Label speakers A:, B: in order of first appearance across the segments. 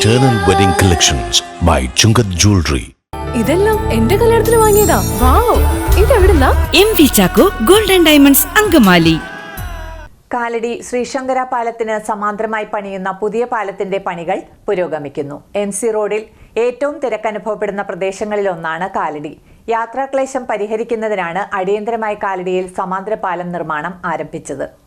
A: Eternal Wedding Collections by Chungat Jewelry.
B: ഇതെല്ലാം എന്റെ കല്യാണത്തിന് വാങ്ങിയതാ. Wow ഇതെവിടുന്നാ?
C: M V Chacko golden diamonds Angamaly.
D: Kalady Sreesankara പാലത്തിന് സമാന്തരമായി പണിയുന്ന പുതിയ പാലത്തിന്റെ പണികൾ പുരോഗമിക്കുന്നു. എം സി റോഡിൽ ഏറ്റവും തിരക്കനുഭവപ്പെടുന്ന പ്രദേശങ്ങളിൽ ഒന്നാണ് കാലടി. യാത്രാക്ലേശം പരിഹരിക്കുന്നതിനാണ് അടിയന്തരമായി കാലടിയിൽ സമാന്തര പാലം നിർമ്മാണം ആരംഭിച്ചത്.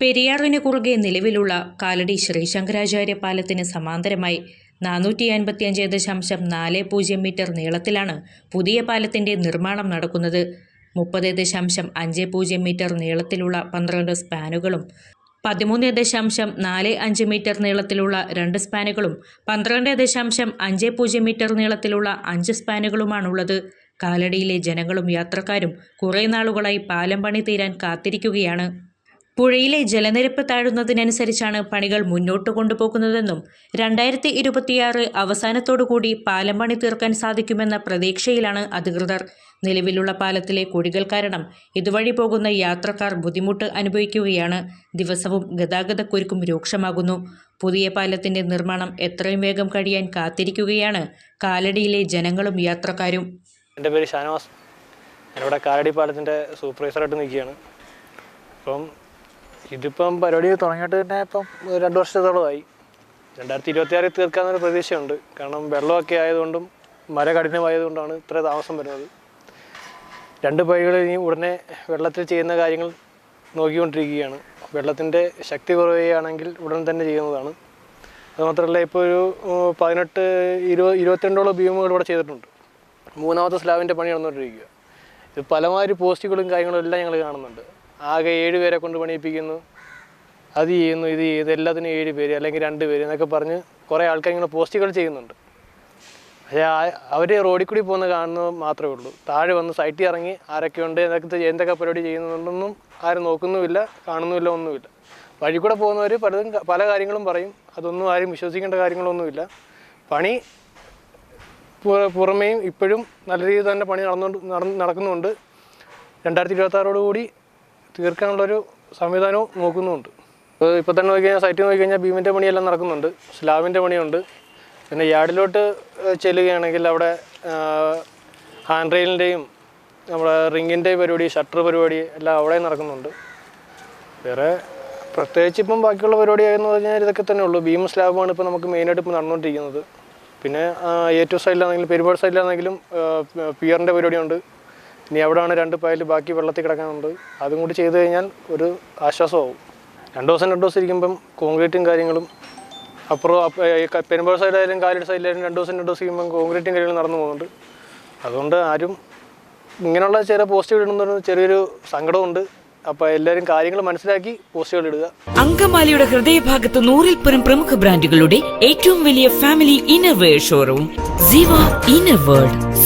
E: പെരിയാറിന് കുറുകെ നിലവിലുള്ള കാലടി ശ്രീശങ്കരാചാര്യ പാലത്തിന് സമാന്തരമായി നാനൂറ്റി അൻപത്തിയഞ്ച് ദശാംശം നാല് പൂജ്യം മീറ്റർ നീളത്തിലാണ് പുതിയ പാലത്തിന്റെ നിർമ്മാണം നടക്കുന്നത്. മുപ്പത് ദശാംശം അഞ്ച് പൂജ്യം മീറ്റർ നീളത്തിലുള്ള പന്ത്രണ്ട് സ്പാനുകളും പതിമൂന്ന് ദശാംശം നാല് അഞ്ച് മീറ്റർ നീളത്തിലുള്ള രണ്ട് സ്പാനുകളും പന്ത്രണ്ട് ദശാംശം അഞ്ച് പൂജ്യം മീറ്റർ നീളത്തിലുള്ള അഞ്ച് സ്പാനുകളുമാണുള്ളത്. കാലടിയിലെ ജനങ്ങളും യാത്രക്കാരും കുറേ നാളുകളായി പാലം പണി തീരാൻ കാത്തിരിക്കുകയാണ്. പുഴയിലെ ജലനിരപ്പ് താഴുന്നതിനനുസരിച്ചാണ് പണികൾ മുന്നോട്ട് കൊണ്ടുപോകുന്നതെന്നും രണ്ടായിരത്തി ഇരുപത്തിയാറ് അവസാനത്തോടുകൂടി പാലം പണി തീർക്കാൻ സാധിക്കുമെന്ന പ്രതീക്ഷയിലാണ് അധികൃതർ. നിലവിലുള്ള പാലത്തിലെ കുഴികൾ കാരണം ഇതുവഴി പോകുന്ന യാത്രക്കാർ ബുദ്ധിമുട്ട് അനുഭവിക്കുകയാണ്. ദിവസവും ഗതാഗതക്കുരുക്കും രൂക്ഷമാകുന്നു. പുതിയ പാലത്തിന്റെ നിർമ്മാണം എത്രയും വേഗം കഴിയാൻ കാത്തിരിക്കുകയാണ് കാലടിയിലെ ജനങ്ങളും യാത്രക്കാരും.
F: എന്റെ പേര് ഷാനവാസ്. ഞാനിവിടെ കാലടി പാലത്തിന്റെ സൂപ്പർവൈസറായിട്ട് നിൽക്കുകയാണ്. അപ്പം ഇതിപ്പം പരിപാടി തുടങ്ങിയിട്ട് തന്നെ ഇപ്പം രണ്ട് വർഷത്തോളമായി. രണ്ടായിരത്തി ഇരുപത്തി ആറിൽ തീർക്കാമെന്നൊരു പ്രതീക്ഷയുണ്ട്. കാരണം വെള്ളമൊക്കെ ആയതുകൊണ്ടും മര കഠിനമായതുകൊണ്ടാണ് ഇത്ര താമസം വരുന്നത്. രണ്ട് പൈകൾ ഇനി ഉടനെ വെള്ളത്തിൽ ചെയ്യുന്ന കാര്യങ്ങൾ നോക്കിക്കൊണ്ടിരിക്കുകയാണ്. വെള്ളത്തിന്റെ ശക്തി കുറയുകയാണെങ്കിൽ ഉടൻ തന്നെ ചെയ്യുന്നതാണ്. അതുമാത്രമല്ല ഇപ്പോൾ ഒരു പതിനെട്ട് ഇരുപത് ഇരുപത്തിരണ്ടോളം ബീമുകൾ ഇവിടെ ചെയ്തിട്ടുണ്ട്. മൂന്നാമത്തെ സ്ലാബിന്റെ പണി നടന്നുകൊണ്ടിരിക്കുക. ഇത് പലമാതിരി പോസ്റ്റുകളും കാര്യങ്ങളും എല്ലാം ഞങ്ങൾ കാണുന്നുണ്ട്. ആകെ ഏഴ് പേരെ കൊണ്ട് പണിയിപ്പിക്കുന്നു. അത് ചെയ്യുന്നു ഇത് ചെയ്യുന്നു എല്ലാത്തിനും ഏഴ് പേര് അല്ലെങ്കിൽ രണ്ട് പേര് എന്നൊക്കെ പറഞ്ഞ് കുറേ ആൾക്കാർ ഇങ്ങനെ പോസ്റ്റുകൾ ചെയ്യുന്നുണ്ട്. പക്ഷേ അവർ റോഡിൽ കൂടി പോകുന്ന കാണുന്നത് മാത്രമേ ഉള്ളൂ. താഴെ വന്ന് സൈറ്റിൽ ഇറങ്ങി ആരൊക്കെയുണ്ട് എന്തൊക്കെ എന്തൊക്കെ പരിപാടി ചെയ്യുന്നുണ്ടെന്നും ആരും നോക്കുന്നുമില്ല കാണുന്നുമില്ല ഒന്നുമില്ല. വഴി കൂടെ പോകുന്നവർ പലതും പല കാര്യങ്ങളും പറയും. അതൊന്നും ആരും വിശ്വസിക്കേണ്ട കാര്യങ്ങളൊന്നുമില്ല. പണി പുറമേയും ഇപ്പോഴും നല്ല രീതിയിൽ തന്നെ പണി നടന്നുകൊണ്ട് നടക്കുന്നുണ്ട്. രണ്ടായിരത്തി ഇരുപത്തി കൂടി തീർക്കാനുള്ളൊരു സംവിധാനവും നോക്കുന്നുമുണ്ട്. ഇപ്പോൾ തന്നെ നോക്കിക്കഴിഞ്ഞാൽ സൈറ്റിൽ നോക്കിക്കഴിഞ്ഞാൽ ബീമിന്റെ പണിയെല്ലാം നടക്കുന്നുണ്ട്. സ്ലാബിന്റെ പണിയുണ്ട്. പിന്നെ യാർഡിലോട്ട് ചെല്ലുകയാണെങ്കിൽ അവിടെ ഹാൻഡ് റെയിലിന്റെയും നമ്മുടെ റിങ്ങിന്റെ പരിപാടി ഷട്ടർ പരിപാടി എല്ലാം അവിടെ നടക്കുന്നുണ്ട്. വേറെ പ്രത്യേകിച്ച് ഇപ്പം ബാക്കിയുള്ള പരിപാടി എന്ന് പറഞ്ഞാൽ ഇതൊക്കെ തന്നെ ഉള്ളൂ. ബീം സ്ലാബാണ് ഇപ്പോൾ നമുക്ക് മെയിനായിട്ട് ഇപ്പോൾ നടന്നുകൊണ്ടിരിക്കുന്നത്. പിന്നെ ടു സൈഡിലാണെങ്കിലും പെരുമാട് സൈഡിലാണെങ്കിലും പിയറിന്റെ പരിപാടിയുണ്ട്. ഇനി എവിടെയാണ് രണ്ട് പായൽ ബാക്കി വെള്ളത്തിൽ കിടക്കാനുണ്ട് അതും കൂടി ചെയ്ത് കഴിഞ്ഞാൽ ഒരു ആശ്വാസമാവും. രണ്ട് ദിവസം രണ്ട് ദിവസം ഇരിക്കുമ്പം കോൺക്രീറ്റും കാര്യങ്ങളും അപ്പുറം പെരുമ്പോൾ സൈഡായാലും കാലിയുടെ സൈഡിലായാലും രണ്ട് ദിവസം രണ്ട് ദിവസം ഇരിക്കുമ്പം കോൺക്രീറ്റും കാര്യങ്ങളും നടന്നു പോകുന്നുണ്ട്. അതുകൊണ്ട് ആരും ഇങ്ങനെയുള്ള ചെറിയ പോസ്റ്റുകൾ ഇടുന്നൊരു ചെറിയൊരു സങ്കടമുണ്ട്. അപ്പൊ എല്ലാവരും കാര്യങ്ങൾ മനസ്സിലാക്കി പോസ്റ്റുകൾ ഇടുക.
C: അങ്കമാലിയുടെ ഹൃദയഭാഗത്ത് നൂറിൽ പരം പ്രമുഖ ബ്രാൻഡുകളുടെ ഏറ്റവും വലിയ family innerwear showroom Siva inner world